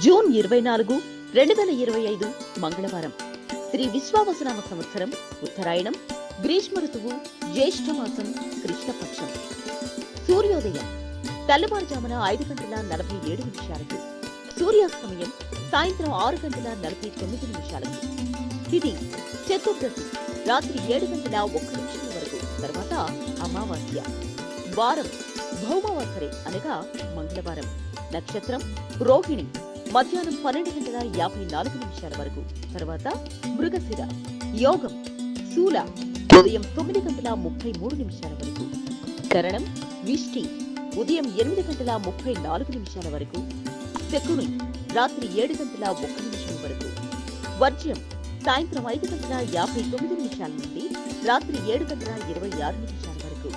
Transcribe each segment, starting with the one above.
June ఇరవై నాలుగు రెండు వేల ఇరవై ఐదు మంగళవారం. శ్రీ విశ్వావసనామ సంవత్సరం ఉత్తరాయణం గ్రీష్మ ఋతువు జ్యేష్ఠమాసం కృష్ణపక్షం. సూర్యోదయం తెల్లవారుజామున ఐదు గంటల నలభై ఏడు నిమిషాలకు. సూర్యాస్తమయం సాయంత్రం ఆరు గంటల నలభై తొమ్మిది నిమిషాలకు. తిథి చతుర్దశి రాత్రి ఏడు గంటల ఒక్క నిమిషం వరకు. తర్వాత అమావాస్య. వారం భౌమవాసరే అనగా మంగళవారం. నక్షత్రం రోహిణి. మధ్యాహ్నం పన్నెండు గంటల యాభై నాలుగు నిమిషాల వరకు. తర్వాత మృగశిర యోగం శూల ఉదయం తొమ్మిది గంటల ముప్పై మూడు నిమిషాల వరకు. కరణం విష్టి ఉదయం ఎనిమిది గంటల ముప్పై నాలుగు నిమిషాల వరకు. శకుని రాత్రి ఏడు గంటల ఒక్క నిమిషం వరకు. వర్జ్యం సాయంత్రం ఐదు గంటల యాభై తొమ్మిది నిమిషాల నుండి రాత్రి ఏడు గంటల ఇరవై ఆరు నిమిషాల వరకు.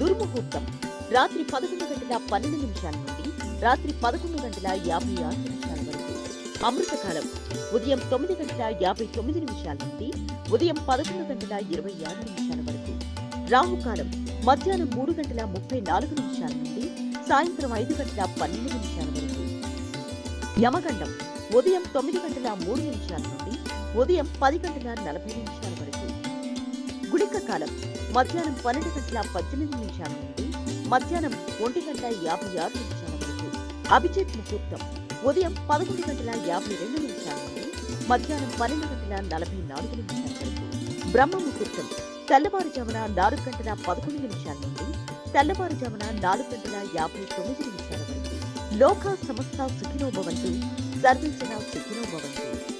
దుర్ముహూర్తం రాత్రి పదకొండు గంటల పన్నెండు నిమిషాల నుండి రాత్రి పదకొండు గంటల యాభై ఆరు నిమిషాల వరకు. అమృతకాలం. ఉదయం తొమ్మిది గంటల యాభై తొమ్మిది నిమిషాల నుండి ఉదయం పదకొండు గంటల ఇరవై ఆరు నిమిషాల వరకు. రాహుకాలం. మధ్యాహ్నం మూడు గంటల ముప్పై నాలుగు నిమిషాల నుండి సాయంత్రం ఐదు గంటల పన్నెండు నిమిషాల వరకు. యమగండం. ఉదయం తొమ్మిది గంటల మూడు నిమిషాల నుండి ఉదయం పది గంటల నలభై నిమిషాల వరకు. గుళిక కాలం మధ్యాహ్నం పన్నెండు గంటల పద్దెనిమిది నిమిషాల నుండి మధ్యాహ్నం ఒంటి గంట యాభై ఆరు నిమిషాల వరకు. అభిజిత్ ముహూర్తం ఉదయం పదకొండు గంటల యాభై రెండు నిమిషాల నుండి మధ్యాహ్నం పన్నెండు గంటల నలభై నాలుగు నిమిషాల వరకు. బ్రహ్మ ముహూర్తం తెల్లవారుజామున నాలుగు గంటల పదకొండు నిమిషాల నుండి తెల్లవారుజామున నాలుగు గంటల యాభై తొమ్మిది నిమిషాల వరకు. లోక సమస్త సుఖినోభవంతు భవంతు సర్వేజన సుఖినో